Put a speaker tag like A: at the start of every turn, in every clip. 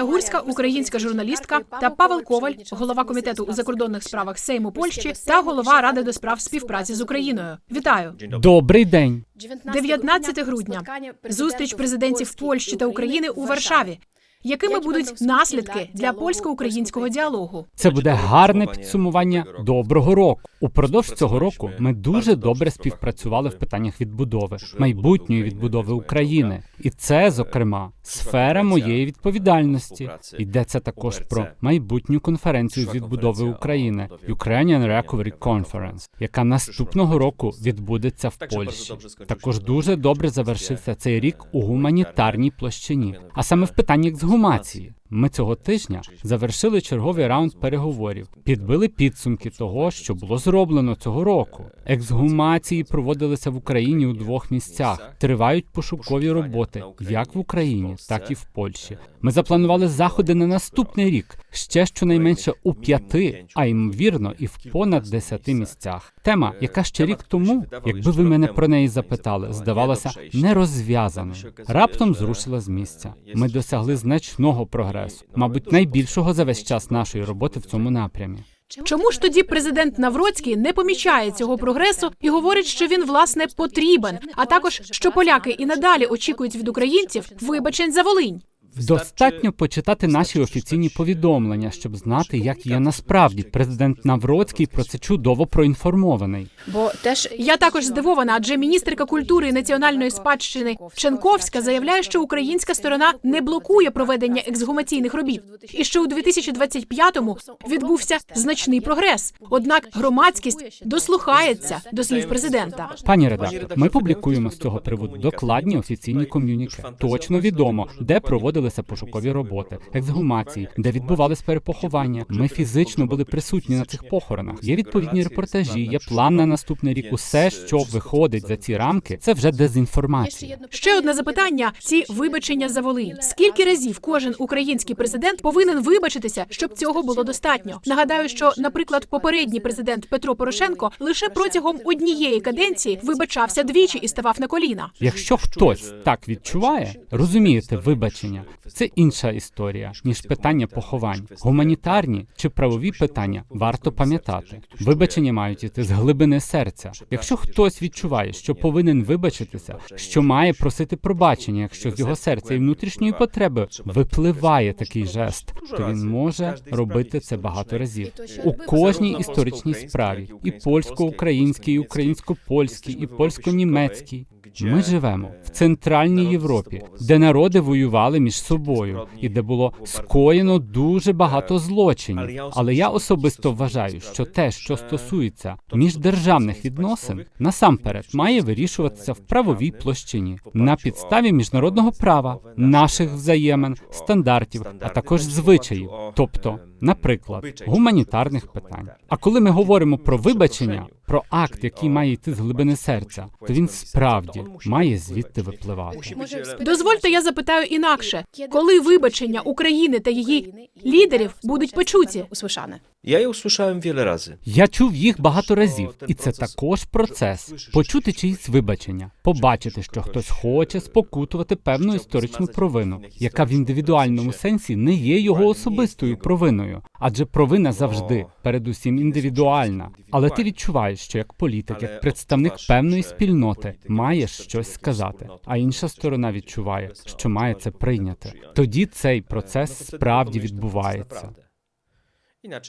A: Наталія Гурська, українська журналістка, та Павел Коваль, голова комітету у закордонних справах Сейму Польщі та голова ради до справ співпраці з Україною. Вітаю!
B: Добрий день.
A: 19 грудня. Зустріч президентів Польщі та України у Варшаві. Якими будуть наслідки для польсько-українського діалогу?
B: Це буде гарне підсумування доброго року. Упродовж цього року ми дуже добре співпрацювали в питаннях відбудови, майбутньої відбудови України, і це, зокрема, сфера моєї відповідальності. Йдеться також про майбутню конференцію з відбудови України Ukrainian Recovery Conference, яка наступного року відбудеться в Польщі. Також дуже добре завершився цей рік у гуманітарній площині, а саме в питаннях ексгумації. Ми цього тижня завершили черговий раунд переговорів, підбили підсумки того, що було зроблено цього року. Ексгумації проводилися в Україні у двох місцях. Тривають пошукові роботи як в Україні, так і в Польщі. Ми запланували заходи на наступний рік, ще щонайменше у п'яти, а ймовірно, і в понад десяти місцях. Тема, яка ще рік тому, якби ви мене про неї запитали, здавалося нерозв'язаною. Раптом зрушила з місця. Ми досягли значного прогресу, мабуть, найбільшого за весь час нашої роботи в цьому напрямі.
A: Чому ж тоді президент Навроцький не помічає цього прогресу і говорить, що він власне потрібен, а також що поляки і надалі очікують від українців вибачень за Волинь?
B: Достатньо почитати наші офіційні повідомлення, щоб знати, як є насправді. Президент Навроцький про це чудово проінформований.
C: Бо теж
A: Я також здивована, адже міністерка культури і національної спадщини Ченковська заявляє, що українська сторона не блокує проведення ексгумаційних робіт, і що у 2025-му відбувся значний прогрес. Однак громадськість дослухається до слів президента.
B: Пані редактор, ми публікуємо з цього приводу докладні офіційні ком'юніке. Точно відомо, де проводилися пошукові роботи, ексгумації, де відбувались перепоховання. Ми фізично були присутні на цих похоронах. Є відповідні репортажі, є план на наступний рік. Усе, що виходить за ці рамки, це вже дезінформація.
A: Ще одне запитання: ці вибачення за Волинь. Скільки разів кожен український президент повинен вибачитися, щоб цього було достатньо? Нагадаю, що, наприклад, попередній президент Петро Порошенко лише протягом однієї каденції вибачався двічі і ставав на коліна.
B: Якщо хтось так відчуває, розумієте, вибачення це інша історія ніж питання поховань. Гуманітарні чи правові питання варто пам'ятати. Вибачення мають іти з глибини серця. Якщо хтось відчуває, що повинен вибачитися, що має просити пробачення, якщо з його серця і внутрішньої потреби випливає такий жест, то він може робити це багато разів у кожній історичній справі, і польсько-українській, і українсько-польській, і польсько-німецькій. Ми живемо в центральній Європі, де народи воювали між собою, і де було скоєно дуже багато злочинів. Але я особисто вважаю, що те, що стосується міждержавних відносин, насамперед має вирішуватися в правовій площині на підставі міжнародного права, наших взаємин, стандартів, а також звичаїв, тобто, наприклад, гуманітарних питань. А коли ми говоримо про вибачення, про акт, який має йти з глибини серця, то він справді має звідти випливати.
A: Дозвольте, я запитаю інакше, коли вибачення України та її лідерів будуть почуті?
C: usłyszane.
D: Ja je usłyszałem wiele razy.
B: Я чув їх багато разів, і це також процес. Почути чиїсь вибачення, побачити, що хтось хоче спокутувати певну історичну провину, яка в індивідуальному сенсі не є його особистою провиною, адже провина завжди, передусім, індивідуальна. Але ти відчуваєш, що як політик, як представник певної спільноти, маєш щось сказати, а інша сторона відчуває, що має це прийняти. Тоді цей процес справді відбувається.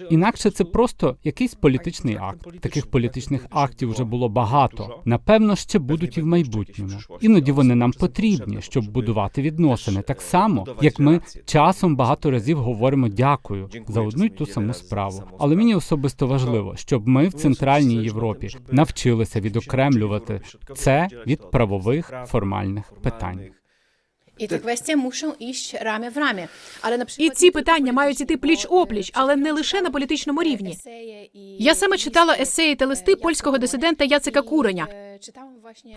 B: Інакше це просто якийсь політичний акт. Таких політичних актів вже було багато. Напевно, ще будуть і в майбутньому. Іноді вони нам потрібні, щоб будувати відносини. Так само, як ми часом багато разів говоримо дякую за одну й ту саму справу. Але мені особисто важливо, щоб ми в центральній Європі навчилися відокремлювати це від правових формальних питань.
C: I te kwestie muszą iść ramię w ramię. Ale na
A: І ці питання мають іти пліч опліч, але не лише на політичному рівні.
C: eseje
A: Я саме читала есеї та листи польського дисидента Яцека Куреня.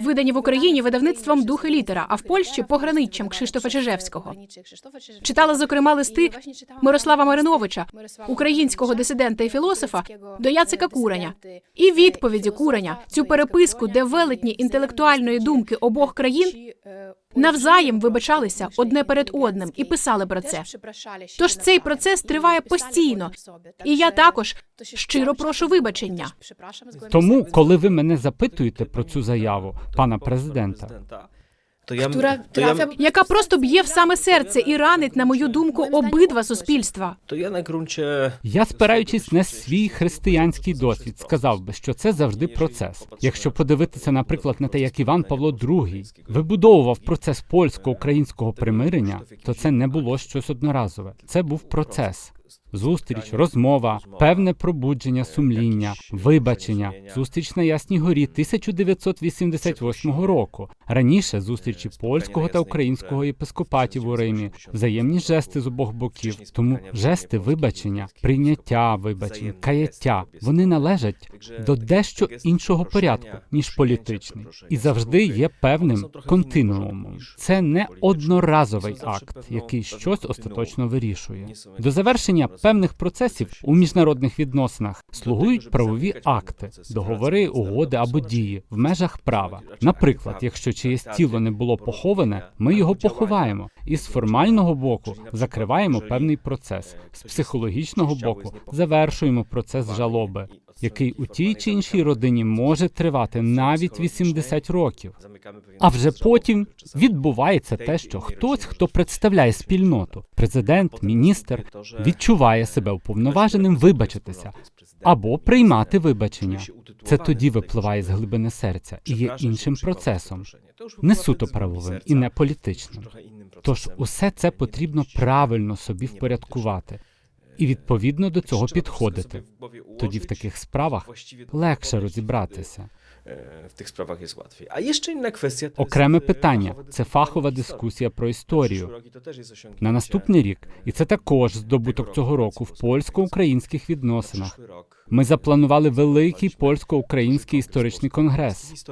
A: Видані в Україні видавництвом «Дух і літера», а в Польщі пограниччям Кшиштофа Чижевського. Читала, зокрема, листи Мирослава Мариновича, українського дисидента і філософа, до Яцика Кураня. І відповіді Кураня, цю переписку, де велетні інтелектуальної думки обох країн навзаєм вибачалися одне перед одним і писали про це. Тож цей процес триває постійно, і я також щиро прошу вибачення.
B: Тому, коли ви мене запитуєте про цю заяву пана президента,
D: To ja,
C: Która
D: to ja,
C: trafia
A: яка просто б'є в саме серце і ранить, на мою думку, обидва суспільства.
D: to ja na gruncie
B: Я, спираючись на свій християнський досвід, сказав би, що це завжди процес. Якщо подивитися, наприклад, на те, як Іван Павло II вибудовував процес польсько-українського примирення, то це не було щось одноразове. Це був процес. Зустріч, розмова, певне пробудження сумління, вибачення, зустріч на Ясній горі 1988 року. Раніше зустрічі польського та українського єпископатів у Римі, взаємні жести з обох боків. Тому жести вибачення, прийняття вибачень, каяття вони належать до дещо іншого порядку ніж політичний, і завжди є певним континуумом. Це не одноразовий акт, який щось остаточно вирішує. До завершення певних процесів у міжнародних відносинах слугують правові акти, договори, угоди або дії в межах права. Наприклад, якщо чиєсь тіло не було поховане, ми його поховаємо, і з формального боку закриваємо певний процес. З психологічного боку завершуємо процес жалоби, який у тій чи іншій родині може тривати навіть 80 років. А вже потім відбувається те, що хтось, хто представляє спільноту, президент, міністр, відчуває себе уповноваженим вибачитися або приймати вибачення. Це тоді випливає з глибини серця і є іншим процесом, не суто правовим і не політичним. Тож усе це потрібно правильно собі впорядкувати і відповідно до цього підходити. Тоді в таких справах легше розібратися.
D: W tych sprawach jest łatwiej. A jeszcze inna kwestia to
B: Окреме
D: jest, e,
B: питання це фахова дискусія про історію. На наступний рік, і це також здобуток цього року в польсько-українських відносинах. Ми запланували великий польсько-український історичний конгрес.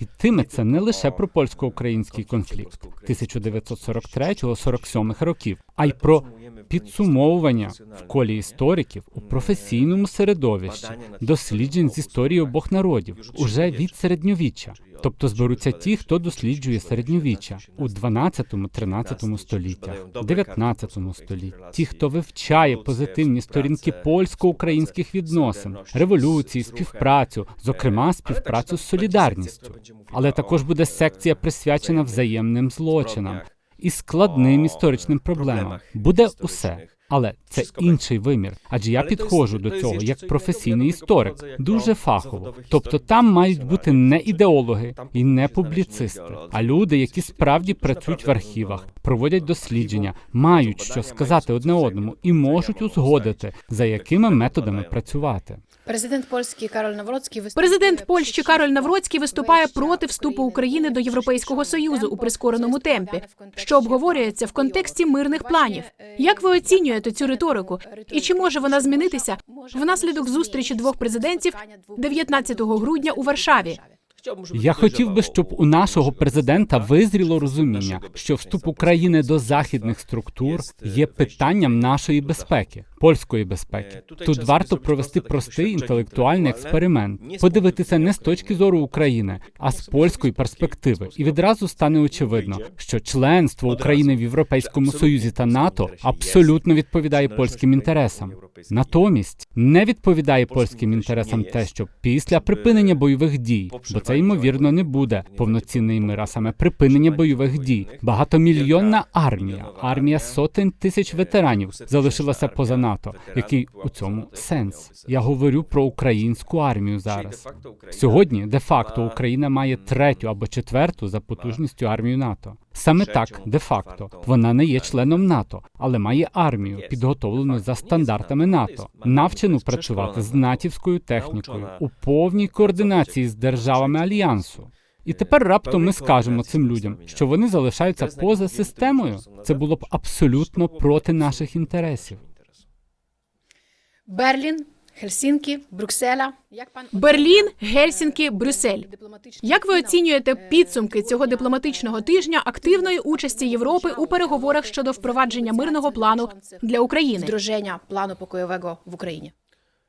B: Йтиметься не лише про польсько-український конфлікт 1943-47 років, а й про підсумовування в колі істориків у професійному середовищі. досліджень з історії обох народів. Уже від середньовіччя. Тобто зберуться ті, хто досліджує середньовіччя у 12-13 століттях, 19 столітті, ті, хто вивчає позитивні сторінки польсько-українських відносин, революції, співпрацю, зокрема співпрацю з солідарністю. Але також буде секція присвячена взаємним злочинам і складним історичним проблемам. Буде усе. Але це інший вимір, адже я підходжу до цього як професійний історик, дуже фахово. Тобто там мають бути не ідеологи і не публіцисти, а люди, які справді працюють в архівах, проводять дослідження, мають що сказати одне одному і можуть узгодити, за якими методами працювати.
C: Президент Польський Кароль Навроцький
A: Президент Польщі Кароль Навроцький виступає проти вступу України до Європейського союзу у прискореному темпі, що обговорюється в контексті мирних планів. Як ви оцінюєте цю риторику? І чи може вона змінитися внаслідок зустрічі двох президентів 19 грудня у Варшаві?
B: Я хотів би, щоб у нашого президента визріло розуміння, що вступ України до західних структур є питанням нашої безпеки, польської безпеки. Тут варто провести простий інтелектуальний експеримент, подивитися не з точки зору України, а з польської перспективи, і відразу стане очевидно, що членство України в Європейському Союзі та НАТО абсолютно відповідає польським інтересам. Натомість не відповідає польським інтересам те, що після припинення бойових дій, бо це ймовірно не буде повноцінний мир, а саме припинення бойових дій. Багатомільйонна армія, армія сотень тисяч ветеранів залишилася поза НАТО. Який у цьому сенс? Я говорю про українську армію зараз. Сьогодні де-факто Україна має третю або четверту за потужністю армію НАТО. Саме так, де-факто, вона не є членом НАТО, але має армію, підготовлену за стандартами НАТО, навчену працювати з натівською технікою у повній координації з державами альянсу. І тепер раптом ми скажемо цим людям, що вони залишаються поза системою. Це було б абсолютно проти наших інтересів.
C: Берлін Хельсінкі, Брюкселя. Як пан
A: Берлін, Гельсінкі, Брюссель. Як ви оцінюєте підсумки цього дипломатичного тижня активної участі Європи у переговорах щодо впровадження мирного плану для України?
C: Вдруження плану покойового в Україні?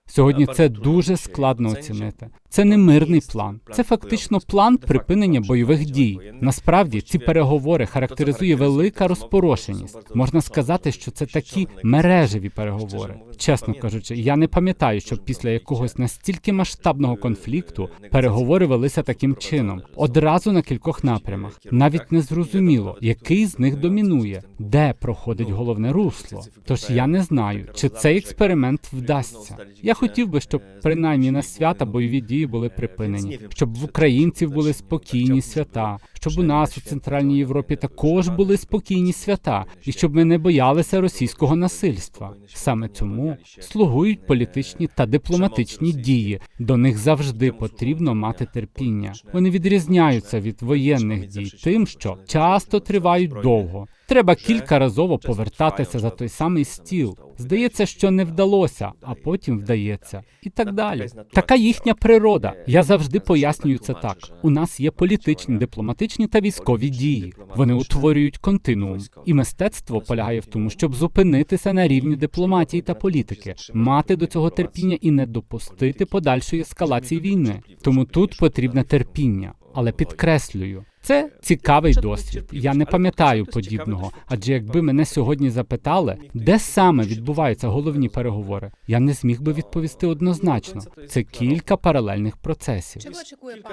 B: Сьогодні це дуже складно оцінити. Це не мирний план, це фактично план припинення бойових дій. Насправді ці переговори характеризує велика розпорошеність. Можна сказати, що це такі мережеві переговори. Чесно кажучи, я не пам'ятаю, щоб після якогось настільки масштабного конфлікту переговори велися таким чином, одразу на кількох напрямах. Навіть не зрозуміло, який з них домінує, де проходить головне русло. Тож я не знаю, чи цей експеримент вдасться. Я хотів би, щоб принаймні на свята бойові дії були припинені, щоб в українців були спокійні свята, щоб у нас у центральній Європі також були спокійні свята, і щоб ми не боялися російського насильства. Саме цьому слугують політичні та дипломатичні дії. До них завжди потрібно мати терпіння. Вони відрізняються від воєнних дій тим, що часто тривають довго. Треба кількаразово повертатися за той самий стіл. Здається, що не вдалося, а потім вдається, і так далі. Така їхня природа. Я завжди пояснюю це так. У нас є політичні, дипломатичні та військові дії. Вони утворюють континуум. І мистецтво полягає в тому, щоб зупинитися на рівні дипломатії та політики, мати до цього терпіння і не допустити подальшої ескалації війни. Тому тут потрібне терпіння. Але підкреслюю, це цікавий досвід. Я не пам'ятаю подібного. Адже якби мене сьогодні запитали, де саме відбуваються головні переговори, я не зміг би відповісти однозначно. Це кілька паралельних процесів.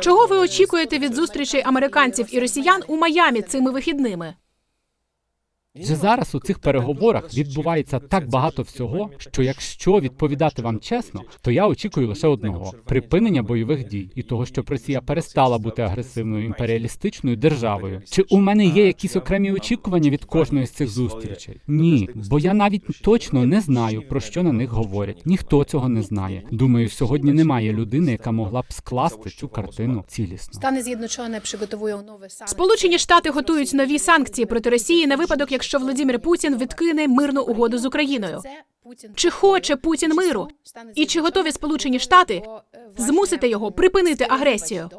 C: Чого
A: ви очікуєте від зустрічей американців і росіян у Майамі цими вихідними?
B: Вже зараз у цих переговорах відбувається так багато всього, що якщо відповідати вам чесно, то я очікую лише одного: припинення бойових дій і того, щоб Росія перестала бути агресивною імперіалістичною державою. Чи у мене є якісь окремі очікування від кожної з цих зустрічей? Ні, бо я навіть точно не знаю про що на них говорять. Ніхто цього не знає. Думаю, сьогодні немає людини, яка могла б скласти цю картину цілісно.
C: Стани З'єдночене приготовує нове.
A: Сполучені Штати готують нові санкції проти Росії на випадок, якщо Владимир Путін відкине мирну угоду з Україною. Чи хоче Путін миру? І чи готові Сполучені Штати змусити його припинити агресію?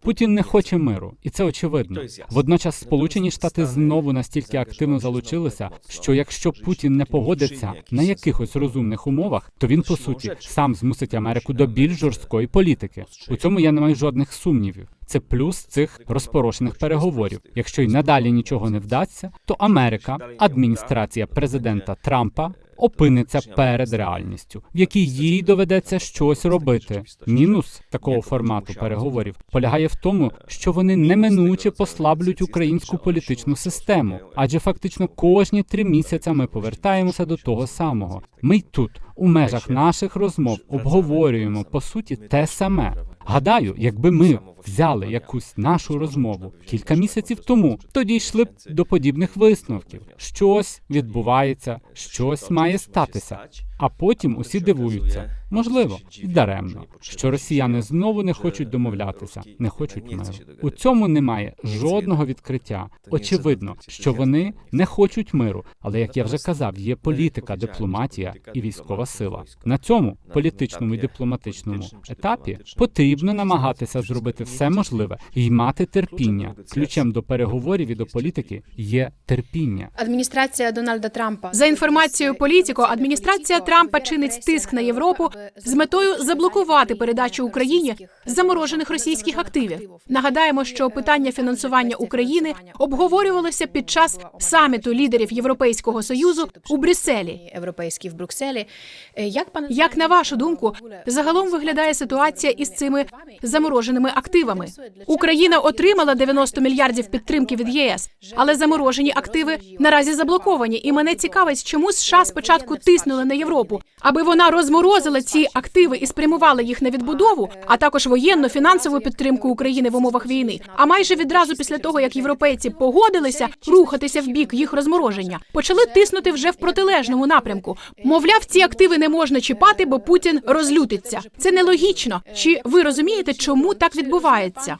B: Путін не хоче миру, і це очевидно. Водночас Сполучені Штати знову настільки активно залучилися, що якщо Путін не погодиться на якихось розумних умовах, то він по суті сам змусить Америку до більш жорсткої політики. У цьому я не маю жодних сумнівів. Це плюс цих розпорошених переговорів. Якщо й надалі нічого не вдасться, то Америка, адміністрація президента Трампа. Опиниться перед реальністю, в якій їй доведеться щось робити. Мінус такого формату переговорів полягає в тому, що вони неминуче послаблюють українську політичну систему, адже фактично кожні три місяця ми повертаємося до того самого. Ми й тут, у межах наших розмов, обговорюємо по суті те саме. Гадаю, якби ми взяли якусь нашу розмову кілька місяців тому, тоді йшли б до подібних висновків. Щось відбувається, щось має статися. А потім усі дивуються, можливо, і даремно, що росіяни знову не хочуть домовлятися, не хочуть миру. У цьому немає жодного відкриття. Очевидно, що вони не хочуть миру, але як я вже казав, є політика, дипломатія і військова сила. На цьому політичному і дипломатичному етапі потрібно намагатися зробити все можливе і мати терпіння. Ключем до переговорів і до політики є терпіння.
C: Адміністрація Дональда Трампа
A: За інформацією політико, адміністрація Трампа чинить тиск на Європу з метою заблокувати передачу Україні заморожених російських активів. Нагадаємо, що питання фінансування України обговорювалося під час саміту лідерів Європейського союзу у Брюсселі.
C: європейські в Брюкселі. Е, Як пане
A: Як на вашу думку, загалом виглядає ситуація із цими замороженими активами? Україна отримала 90 мільярдів підтримки від ЄС, але заморожені активи наразі заблоковані. І мене цікавить, чому США спочатку тиснули на Європу, аби вона розморозила ці активи і спрямували їх на відбудову, а також воєнну фінансову підтримку України в умовах війни. А майже відразу після того, як європейці погодилися рухатися в бік їх розмороження, почали тиснути вже в протилежному напрямку. Мовляв, ці активи не можна чіпати, бо Путін розлютиться. Це нелогічно. Чи ви розумієте, чому так відбувається?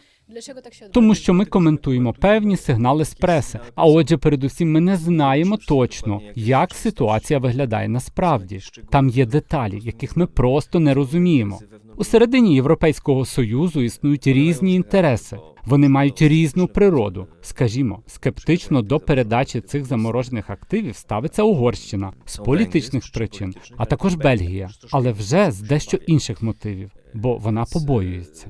B: Тому що ми коментуємо певні сигнали з преси. А отже, передусім, ми не знаємо точно, як ситуація виглядає насправді. Там є деталі, яких ми просто не розуміємо. У середині Європейського союзу існують різні інтереси. Вони мають різну природу. Скажімо, скептично до передачі цих заморожених активів ставиться Угорщина з політичних причин, а також Бельгія, але вже з дещо інших мотивів, бо вона побоюється.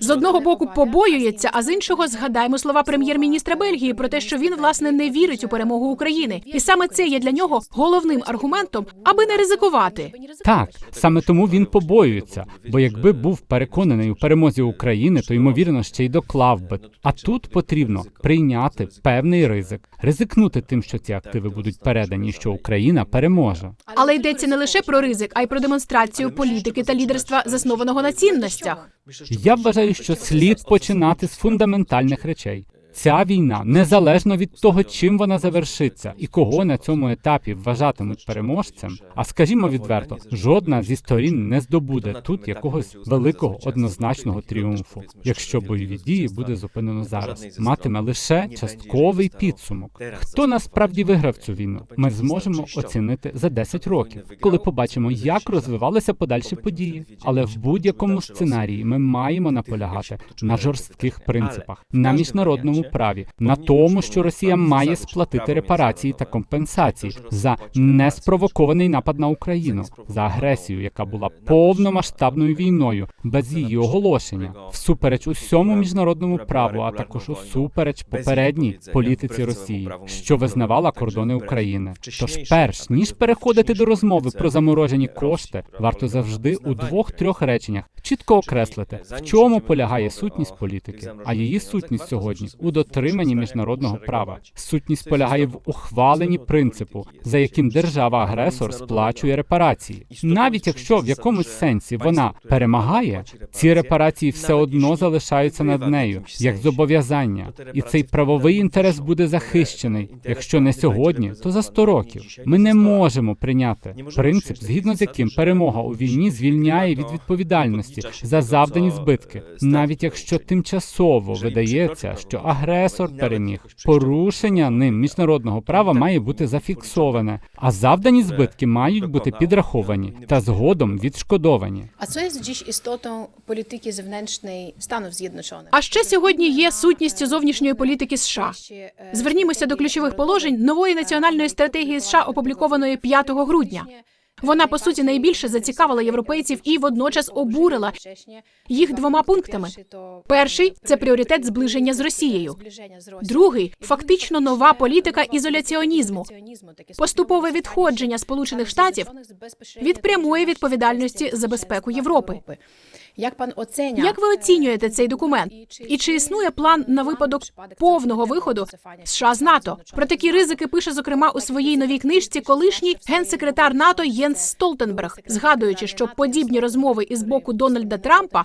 A: З одного боку побоюється, а з іншого згадаємо слова прем'єр-міністра Бельгії про те, що він власне не вірить у перемогу України, і саме це є для нього головним аргументом, аби не ризикувати.
B: Так, саме тому він побоюється, бо якби був переконаний у перемозі України, то ймовірно ще й доклав би. А тут потрібно прийняти певний ризик, ризикнути тим, що ці активи будуть передані, що Україна переможе.
A: Але йдеться не лише про ризик, а й про демонстрацію політики та лідерства, заснованого на цінностях.
B: Я вважаю, що слід починати з фундаментальних речей. Ця війна, незалежно від того, чим вона завершиться і кого на цьому етапі вважатимуть переможцем, а скажімо відверто, жодна зі сторін не здобуде тут якогось великого однозначного тріумфу, якщо бойові дії буде зупинено зараз, матиме лише частковий підсумок. Хто насправді виграв цю війну? Ми зможемо оцінити за 10 років, коли побачимо, як розвивалися подальші події. Але в будь-якому сценарії ми маємо наполягати на жорстких принципах, на міжнародному праві, на тому, що Росія має сплатити репарації та компенсації за неспровокований напад на Україну, за агресію, яка була повномасштабною війною, без її оголошення, всупереч усьому міжнародному праву, а також усупереч попередній політиці Росії, що визнавала кордони України. Тож, перш ніж переходити до розмови про заморожені кошти, варто завжди у двох-трьох реченнях чітко окреслити, в чому полягає сутність політики, а її сутність сьогодні у дотриманні міжнародного права. Сутність полягає в ухваленні принципу, за яким держава-агресор сплачує репарації. Навіть якщо в якомусь сенсі вона перемагає, ці репарації все одно залишаються над нею як зобов'язання, і цей правовий інтерес буде захищений. Якщо не сьогодні, то за 100 років. Ми не можемо прийняти принцип, згідно з яким перемога у війні звільняє від відповідальності за завдані збитки, навіть якщо тимчасово видається, що агресор переміг. Порушення ним міжнародного права має бути зафіксоване, а завдані збитки мають бути підраховані та згодом відшкодовані.
C: A co jest dziś istotą polityki zewnętrznej Stanów Zjednoczonych?
A: А ще сьогодні є сутністю зовнішньої політики США. Звернімося до ключових положень нової національної стратегії США, опублікованої 5 грудня. Вона по суті найбільше зацікавила європейців і водночас обурила їх двома пунктами. Перший це пріоритет зближення з Росією. Другий фактично нова політика ізоляціонізму, поступове відходження Сполучених Штатів від прямої відповідальності за безпеку Європи.
C: Як пан оценя?
A: Як ви оцінюєте цей документ? І чи існує план на випадок повного виходу США з НАТО? Про такі ризики пише зокрема у своїй новій книжці колишній генсекретар НАТО Єнс Столтенберг, згадуючи, що подібні розмови із боку Дональда Трампа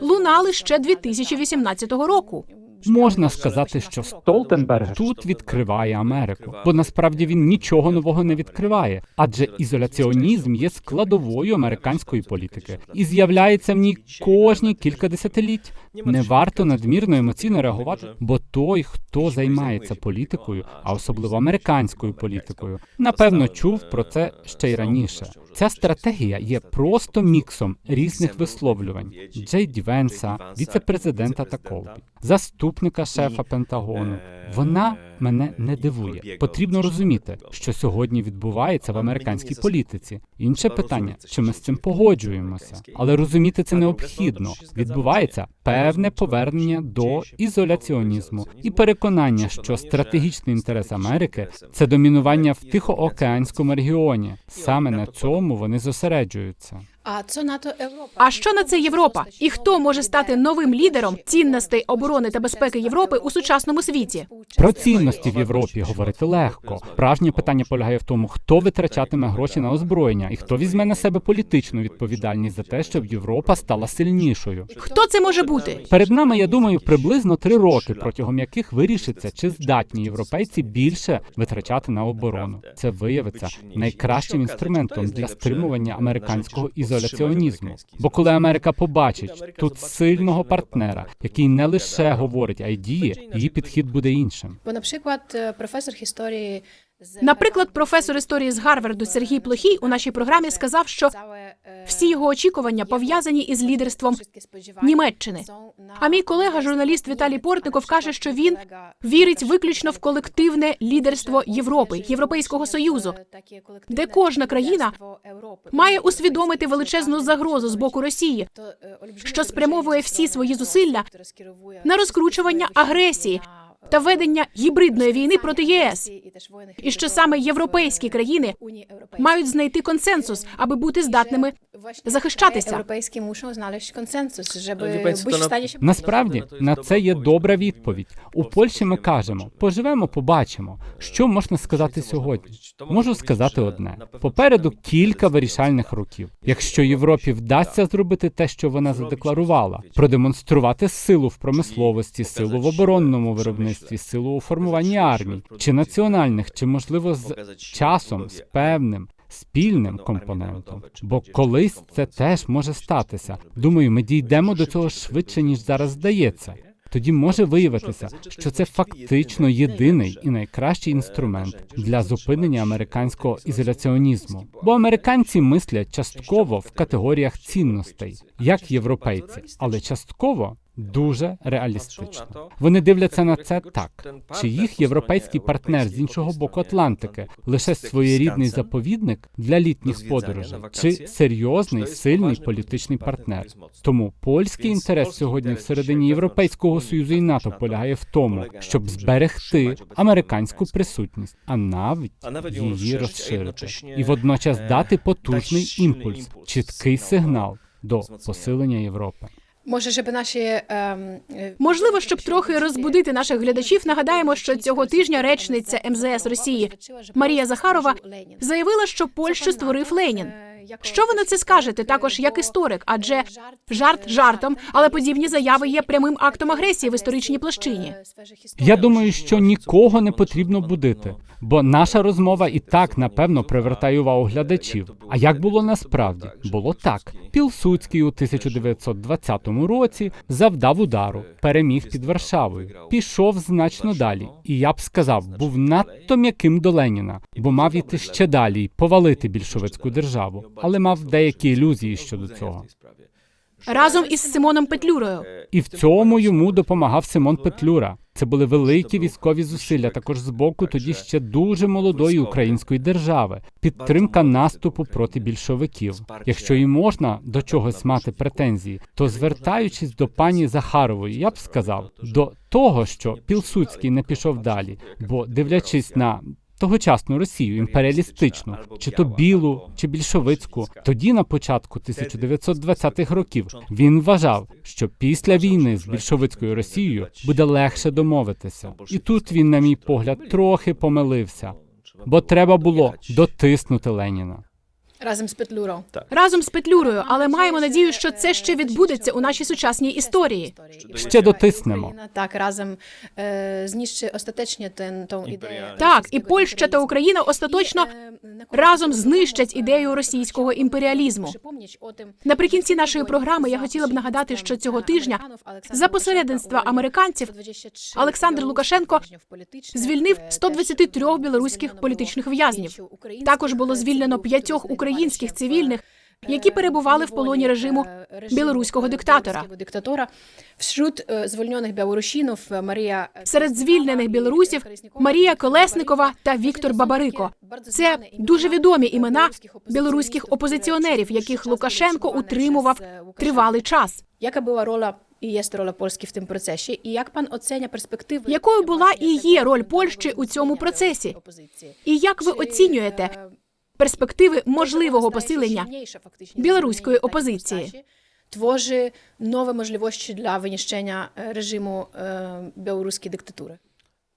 A: лунали ще 2018 року.
B: Можна сказати, що Столтенберг тут відкриває Америку, бо насправді він нічого нового не відкриває, адже ізоляціонізм є складовою американської політики і з'являється в ній кожні кілька десятиліть. Не варто надмірно емоційно реагувати, бо той, хто займається політикою, а особливо американською політикою, напевно чув про це ще й раніше. Ця стратегія є просто міксом різних висловлювань Джей Ді Венса, віце-президента та Колбі, заступника шефа Пентагону. Вона мене не дивує. Потрібно розуміти, що сьогодні відбувається в американській політиці. Інше питання, чи ми з цим погоджуємося, але розуміти це необхідно. Відбувається певне повернення до ізоляціонізму і переконання, що стратегічний інтерес Америки це домінування в Тихоокеанському регіоні. Саме на цьому вони зосереджуються.
C: А co na to Europa?
A: А що на це Європа? І хто може стати новим лідером цінностей оборони та безпеки Європи у сучасному світі?
B: Про цінності в Європі говорити легко. Справжнє питання полягає в тому, хто витрачатиме гроші на озброєння і хто візьме на себе політичну відповідальність за те, щоб Європа стала сильнішою.
A: Хто це може бути?
B: Перед нами, я думаю, приблизно три роки, протягом яких вирішиться, чи здатні європейці більше витрачати на оборону. Це виявиться найкращим інструментом для стримування американського ізоляції ізоляціонізму. Бо коли Америка побачить тут сильного партнера, який не лише говорить, а й діє, її підхід буде іншим.
C: Бо, наприклад, е, професор історії
A: Наприклад, професор історії з Гарварду Сергій Плохій у нашій програмі сказав, що всі його очікування пов'язані із лідерством Німеччини. А мій колега, журналіст Віталій Портников, каже, що він вірить виключно в колективне лідерство Європи, Європейського союзу, де кожна країна має усвідомити величезну загрозу з боку Росії, що спрямовує всі свої зусилля на розкручування агресії та ведення гібридної війни проти ЄС. І що саме європейські країни мають знайти консенсус, аби бути здатними захищатися.
C: Європейські мушуть знайти консенсус, щоб
B: Насправді на це є добра відповідь. У Польщі ми кажемо: поживемо, побачимо. Що можна сказати сьогодні? Можу сказати одне: попереду кілька вирішальних років. Якщо Європі вдасться зробити те, що вона задекларувала, продемонструвати силу в промисловості, силу в оборонному виробництві, силу у формуванні армій, чи національних, чи можливо з часом, з певним. Спільним компонентом, бо колись це теж може статися. Думаю, ми дійдемо до цього швидше ніж зараз здається. Тоді може виявитися, що це фактично єдиний і найкращий інструмент для зупинення американського ізоляціонізму. Бо американці мислять частково в категоріях цінностей, як європейці, але частково дуже реалістично. Вони дивляться на це так: чи їх європейський партнер з іншого боку Атлантики лише своєрідний заповідник для літніх подорожей, чи серйозний сильний політичний партнер. Тому польський інтерес сьогодні всередині Європейського союзу і НАТО полягає в тому, щоб зберегти американську присутність, а навіть її розширити, і водночас дати потужний імпульс, чіткий сигнал до посилення Європи.
C: Може, щоб наші ем, е,
A: Можливо, щоб трохи розбудити наших глядачів, нагадаємо, що цього тижня речниця МЗС Росії Марія Захарова заявила, що Польщу створив Ленін. Що ви на це скажете? Також як історик, адже жарт жартом, але подібні заяви є прямим актом агресії в історичній площині.
B: Я думаю, що нікого не потрібно будити, бо наша розмова і так напевно привертає увагу глядачів. А як було насправді? Було так: Пілсудський у 1920 році завдав удару, переміг під Варшавою, пішов значно далі. І я б сказав, був надто м'яким до Леніна, бо мав іти ще далі й повалити більшовицьку державу, але мав деякі ілюзії щодо цього.
A: Разом із Симоном Петлюрою.
B: І в цьому йому допомагав Симон Петлюра. Це були великі військові зусилля, також з боку тоді ще дуже молодої української держави, підтримка наступу проти більшовиків. Якщо і можна до чогось мати претензії, то звертаючись до пані Захарової, я б сказав до того, що Пілсудський не пішов далі, бо дивлячись на тогочасну Росію, імперіалістичну, чи то білу, чи більшовицьку. Тоді, на початку 1920-х років, він вважав, що після війни з більшовицькою Росією буде легше домовитися. І тут він, на мій погляд, трохи помилився, бо треба було дотиснути Леніна.
C: Разом з Петлюрою.
A: Разом з Петлюрою, але маємо надію, що це ще відбудеться у нашій сучасній історії.
B: Ще дотиснемо.
C: Так разом е, знищить остаточно тен ту ідею.
A: Так, і Польща та Україна остаточно разом знищать ідею російського імперіалізму. Наприкінці нашої програми я хотіла б нагадати, що цього тижня за посередництва американців Олександр Лукашенко звільнив 123 білоруських політичних в'язнів. Також було звільнено п'ятьох українських цивільних, які перебували в полоні режиму білоруського диктатора.
C: диктатора. Серед е, звільнених білорусинів е, Марія
A: Серед звільнених білорусів Марія Колесникова та Віктор Бабарико. Це дуже відомі імена білоруських опозиціонерів, яких Лукашенко утримував тривалий час.
C: Яка була роля і є роля Польщі в цьому процесі? І як пан оцінює перспективи?
A: Якою була і є роль Польщі у цьому процесі? І як ви оцінюєте перспективи можливого посилення білоруської опозиції?
C: Творить нові можливості для винищення е, режиму е, білоруської диктатури.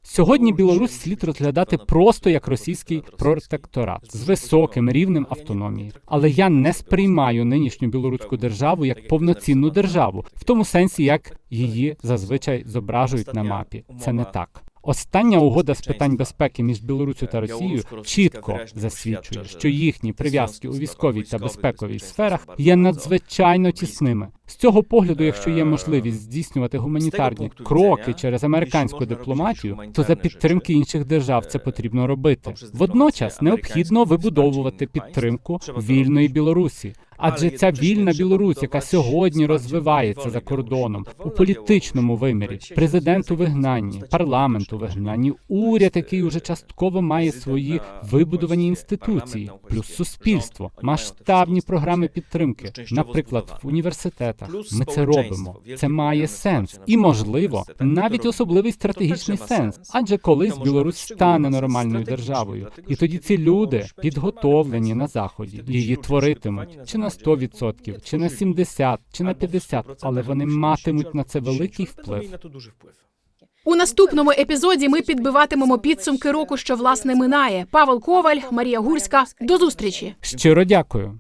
B: Сьогодні Білорусь слід розглядати просто як російський протекторат з високим рівнем автономії. Але я не сприймаю нинішню білоруську державу як повноцінну державу, в тому сенсі, як її зазвичай зображують на мапі. Це не так. Остання угода з питань безпеки між Білорусю та Росією чітко засвідчує, що їхні прив'язки у військовій та безпековій сферах є надзвичайно тісними. З цього погляду, якщо є можливість здійснювати гуманітарні кроки через американську дипломатію, то за підтримки інших держав це потрібно робити. Водночас необхідно вибудовувати підтримку вільної Білорусі. Адже ця вільна Білорусь, яка сьогодні розвивається за кордоном у політичному вимірі, президент у вигнанні, парламент у вигнанні, уряд, який уже частково має свої вибудовані інституції, плюс суспільство, масштабні програми підтримки, наприклад, в університетах. Ми це робимо. Це має сенс. і, можливо, навіть особливий стратегічний сенс. Адже колись Білорусь стане нормальною державою, і тоді ці люди підготовлені на заході, її творитимуть чи на 100%, чи на 70, чи на 50, але вони матимуть на це великий вплив.
D: на.
A: У наступному епізоді ми підбиватимемо підсумки року, що власне минає. Павел Коваль, Марія Гурська. До зустрічі.
B: Щиро дякую.